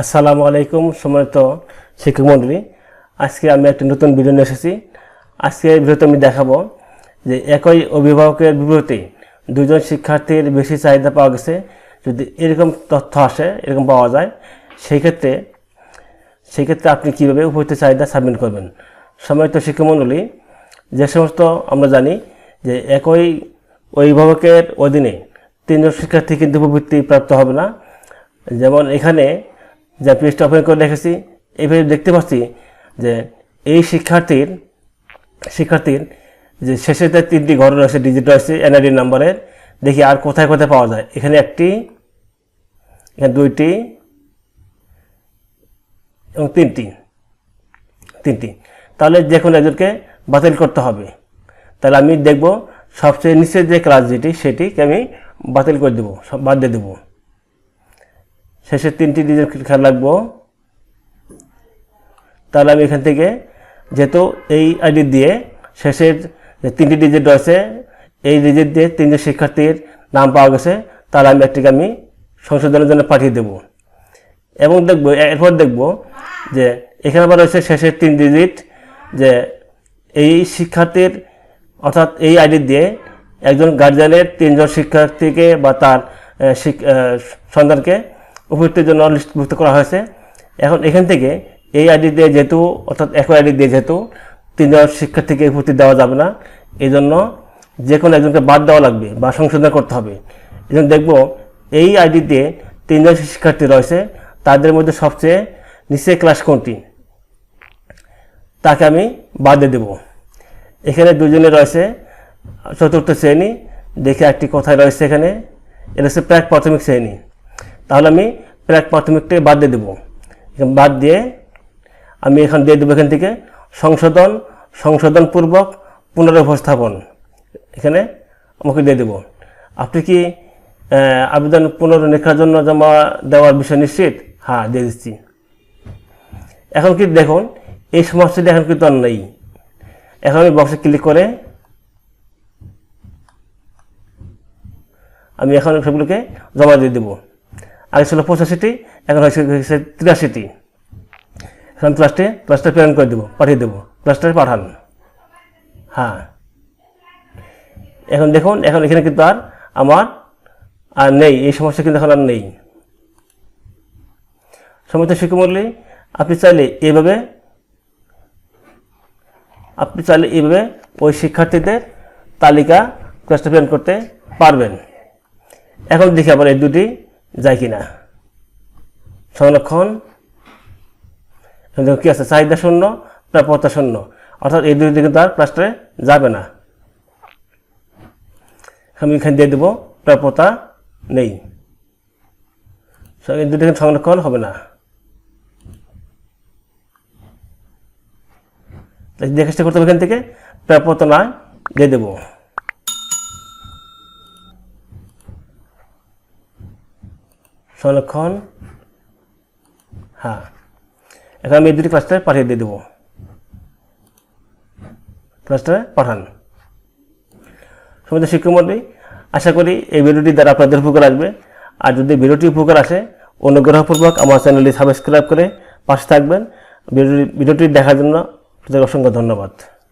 আসসালামু আলাইকুম, সম্মানিত শিক্ষক মণ্ডলী আজকে আমি একটি নতুন ভিডিও নিয়ে এসেছি। আজকে এই ভিডিওতে আমি দেখাবো যে একই অভিভাবকের বিপরীতে দুজন শিক্ষার্থীর বেশি চাহিদা পাওয়া গেছে। যদি এরকম তথ্য আসে, এরকম পাওয়া যায় সেই ক্ষেত্রে সেই ক্ষেত্রে আপনি কীভাবে উপযুক্ত চাহিদা সাবমিট করবেন? সম্মানিত শিক্ষামণ্ডলী যে সমস্ত আমরা জানি যে একই অভিভাবকের অধীনে তিনজন শিক্ষার্থী কিন্তু উপবৃত্তি প্রাপ্ত হবে না। যেমন এখানে যে পেজটা ওপেন করে রেখেছি এইভাবে দেখতে পাচ্ছি যে এই শিক্ষার্থীর শিক্ষার্থীর যে শেষেতে তিনটি ঘর রয়েছে ডিজিট রয়েছে এনআইডি নাম্বারের দেখি আর কোথায় কোথায় পাওয়া যায়। এখানে একটি, এখানে দুইটি এবং তিনটি তিনটি। তাহলে যে কোনো একজনকে বাতিল করতে হবে। তাহলে আমি দেখব সবচেয়ে নিচের যে ক্লাস যেটি, সেটিকে আমি বাতিল করে দেবো সব বাদ দিয়ে দেবো। শেষের তিনটি ডিজিট খেয়াল রাখব তাহলে আমি এখান থেকে যেহেতু এই আইডি দিয়ে শেষের যে তিনটি ডিজিট রয়েছে, এই ডিজিট দিয়ে তিনজন শিক্ষার্থীর নাম পাওয়া গেছে, তাহলে আমি একটিকে আমি সংশোধনের জন্য পাঠিয়ে দেব। এবং দেখব, এরপর দেখব যে এখানে আবার রয়েছে শেষের তিন ডিজিট যে এই শিক্ষার্থীর অর্থাৎ এই আইডি দিয়ে একজন গার্জিয়ানের তিনজন শিক্ষার্থীকে বা তার সন্তানকে উপযুক্তের জন্য লিস্টভুক্ত করা হয়েছে। এখন এখান থেকে এই আইডি দিয়ে যেহেতু, অর্থাৎ একই আইডি দিয়ে যেহেতু তিনজন শিক্ষার্থীকে উপস্থিত দেওয়া যাবে না এই জন্য যে কোনো একজনকে বাদ দেওয়া লাগবে বা সংশোধন করতে হবে। এই জন্য দেখব এই আইডি দিয়ে তিনজন শিক্ষার্থী রয়েছে, তাদের মধ্যে সবচেয়ে নিচে ক্লাস কোনটি? তাকে আমি বাদ দিয়ে দেবো। এখানে দুজনে রয়েছে, চতুর্থ শ্রেণি, দেখে একটি কোথায় রয়েছে এখানে, এটা হচ্ছে প্রাক প্রাথমিক শ্রেণি। তাহলে আমি প্রাক প্রাথমিকটাকে বাদ দিয়ে দেবো। বাদ দিয়ে আমি এখান দিয়ে দেবো এখান থেকে সংশোধন, সংশোধনপূর্বক পুনরুপস্থাপন। এখানে আমাকে দিয়ে দেবো। আপনি কি আবেদন পুনর্লেখার জন্য জমা দেওয়ার বিষয় নিশ্চিত? হ্যাঁ দিয়ে দিচ্ছি। এখন কি দেখুন, এই সমস্যাটি এখন কিন্তু আর নেই। এখন আমি বক্সে ক্লিক করে আমি এখন সেগুলোকে জমা দিয়ে দেবো। আগে ছিল পঁচাশিটি, এখন হয়েছে তিরাশিটি। এখন আমি প্লাস্টে প্লাস্টার প্রেরণ করে দেবো, পাঠিয়ে দেবো। প্লাস্টারে পাঠান। হ্যাঁ। এখন দেখুন, এখন এখানে কিন্তু আর আমার আর নেই, এই সমস্যা কিন্তু এখন আর নেই। সমস্ত শিক্ষামূল্যে আপনি চাইলে এইভাবে, আপনি চাইলে এইভাবে ওই শিক্ষার্থীদের তালিকা ক্লাসটা প্রেরণ করতে পারবেন। এখন দেখি আবার এই দুটি। যায় কিনা? সংরক্ষণ এখন কি আছে? চাহিদা শূন্য, প্রাপ্যতা শূন্য। অর্থাৎ এই দুটি কিন্তু আর ক্লাসটারে যাবে না। আমি এখানে দিয়ে দেবো, প্রাপ্যতা নেই। এই দুটি সংরক্ষণ হবে না। দেখে করতে হবে এখান থেকে, প্রাপ্যতা না দিয়ে দেবো। সংরক্ষণ হ্যাঁ এখন আমি দুটি ক্লাসটা পাঠিয়ে দিয়ে দেবো। ক্লাসটা পাঠান। সমস্ত শিক্ষামন্ত্রী আশা করি এই ভিডিওটি দ্বারা আপনাদের উপকার আসবে। আর যদি ভিডিওটি উপকার আসে, অনুগ্রহপূর্বক আমার চ্যানেলটি সাবস্ক্রাইব করে পাশে থাকবেন। ভিডিওটি দেখার জন্য আপনাদের অসংখ্য ধন্যবাদ।